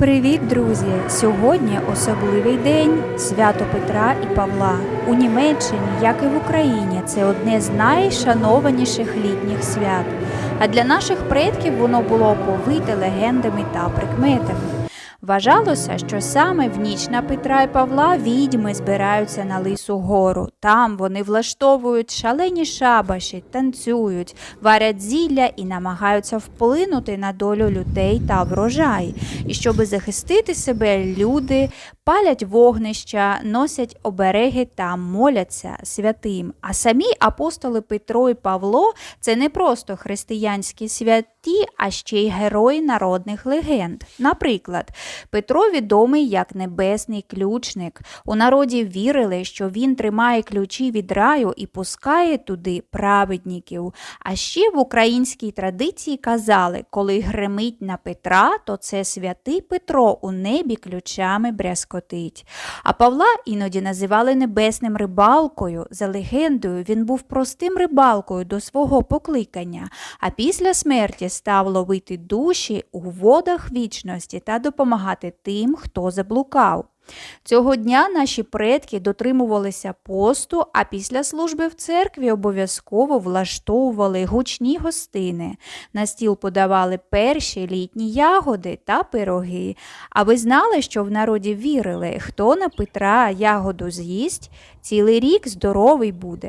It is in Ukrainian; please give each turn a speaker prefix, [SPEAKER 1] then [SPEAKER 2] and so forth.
[SPEAKER 1] Привіт, друзі! Сьогодні особливий день свято Петра і Павла. У Німеччині, як і в Україні, це одне з найшанованіших літніх свят. А для наших предків воно було повите легендами та прикметами. Вважалося, що саме в ніч на Петра і Павла відьми збираються на Лису гору. Там вони влаштовують шалені шабаші, танцюють, варять зілля і намагаються вплинути на долю людей та врожай. І щоби захистити себе, люди палять вогнища, носять обереги та моляться святим. А самі апостоли Петро і Павло це не просто християнські святі, а ще й герої народних легенд. Наприклад, Петро відомий як небесний ключник. У народі вірили, що він тримає ключі від раю і пускає туди праведників. А ще в українській традиції казали, коли гремить на Петра, то це святий Петро у небі ключами брязкотить. А Павла іноді називали небесним рибалкою. За легендою, він був простим рибалкою до свого покликання, а після смерті став ловити душі у водах вічності та допомагати тим, хто заблукав. Цього дня наші предки дотримувалися посту, а після служби в церкві обов'язково влаштовували гучні гостини. На стіл подавали перші літні ягоди та пироги. А ви знали, що в народі вірили, хто на Петра ягоду з'їсть, цілий рік здоровий буде.